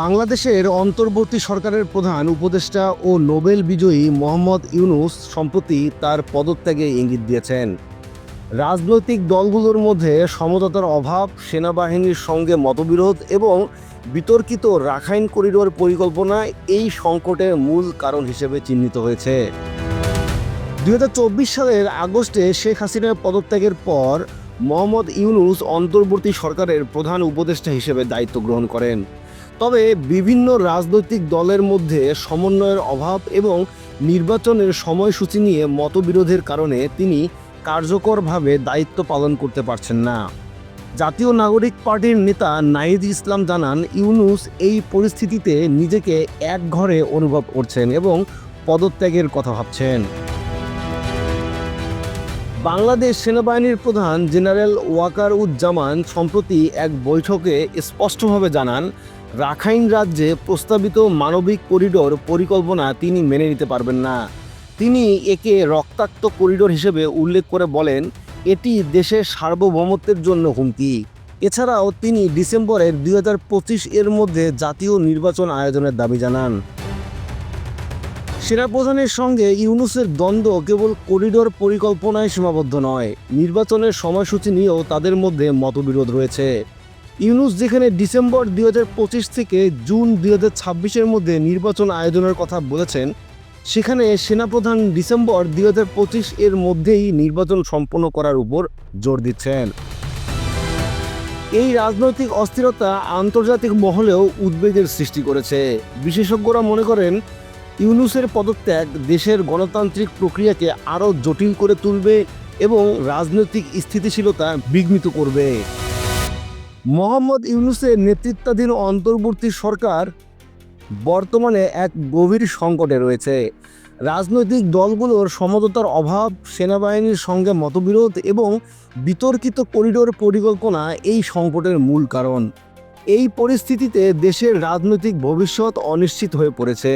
বাংলাদেশের অন্তর্বর্তী সরকারের প্রধান উপদেষ্টা ও নোবেল বিজয়ী মোহাম্মদ ইউনুস সম্প্রতি তার পদত্যাগে ইঙ্গিত দিয়েছেন। রাজনৈতিক দলগুলোর মধ্যে সমঝোতার অভাব, সেনাবাহিনীর সঙ্গে মতবিরোধ এবং বিতর্কিত রাখাইন করিডোর পরিকল্পনা এই সংকটের মূল কারণ হিসেবে চিহ্নিত হয়েছে। দু হাজার চব্বিশ সালের আগস্টে শেখ হাসিনার পদত্যাগের পর মোহাম্মদ ইউনুস অন্তর্বর্তী সরকারের প্রধান উপদেষ্টা হিসেবে দায়িত্ব গ্রহণ করেন। তবে বিভিন্ন রাজনৈতিক দলের মধ্যে সমন্বয়ের অভাব এবং নির্বাচনের সময়সূচি নিয়ে মতবিরোধের কারণে তিনি কার্যকরভাবে দায়িত্ব পালন করতে পারছেন না। জাতীয় নাগরিক পার্টির নেতা নাহিদ ইসলাম জানান, ইউনুস এই পরিস্থিতিতে নিজেকে এক ঘরে অনুভব করছেন এবং পদত্যাগের কথা ভাবছেন। বাংলাদেশ সেনাবাহিনীর প্রধান জেনারেল ওয়াকার উজ্জামান সম্প্রতি এক বৈঠকে স্পষ্টভাবে জানান রাখাইন রাজ্যে প্রস্তাবিত মানবিক করিডোর পরিকল্পনা তিনি মেনে নিতে পারবেন না। তিনি একে রক্তাক্ত করিডোর হিসেবে উল্লেখ করে বলেন, এটি দেশের সার্বভৌমত্বের জন্য হুমকি। এছাড়াও তিনি ডিসেম্বরের দুই হাজার পঁচিশ এর মধ্যে জাতীয় নির্বাচন আয়োজনের দাবি জানান। সেনাপ্রধানের সঙ্গে ইউনুসের দ্বন্দ্ব কেবল করিডোর পরিকল্পনায় সীমাবদ্ধ নয়, নির্বাচনের সময়সূচি নিয়েও তাদের মধ্যে মতবিরোধ রয়েছে। ইউনুস যেখানে ডিসেম্বর দুই হাজার পঁচিশ থেকে জুন দুই ছাব্বিশের মধ্যে নির্বাচন আয়োজনের কথা বলেছেন, সেখানে সেনাপ্রধান ডিসেম্বর দুই হাজার পঁচিশ এর মধ্যেই নির্বাচন সম্পন্ন করার উপর জোর দিচ্ছেন। এই রাজনৈতিক অস্থিরতা আন্তর্জাতিক মহলেও উদ্বেগের সৃষ্টি করেছে। বিশেষজ্ঞরা মনে করেন, ইউনুসের পদত্যাগ দেশের গণতান্ত্রিক প্রক্রিয়াকে আরও জটিল করে তুলবে এবং রাজনৈতিক স্থিতিশীলতা বিঘ্নিত করবে। মোহাম্মদ ইউনুসের নেতৃত্বাধীন অন্তর্বর্তী সরকার বর্তমানে এক গভীর সংকটে রয়েছে। রাজনৈতিক দলগুলোর সমঝোতার অভাব, সেনাবাহিনীর সঙ্গে মতবিরোধ এবং বিতর্কিত করিডোর পরিকল্পনা এই সংকটের মূল কারণ। এই পরিস্থিতিতে দেশের রাজনৈতিক ভবিষ্যৎ অনিশ্চিত হয়ে পড়েছে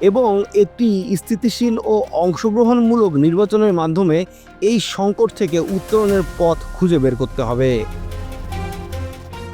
এবং একটি স্থিতিশীল ও অংশগ্রহণমূলক নির্বাচনের মাধ্যমে এই সংকট থেকে উত্তরণের পথ খুঁজে বের করতে হবে।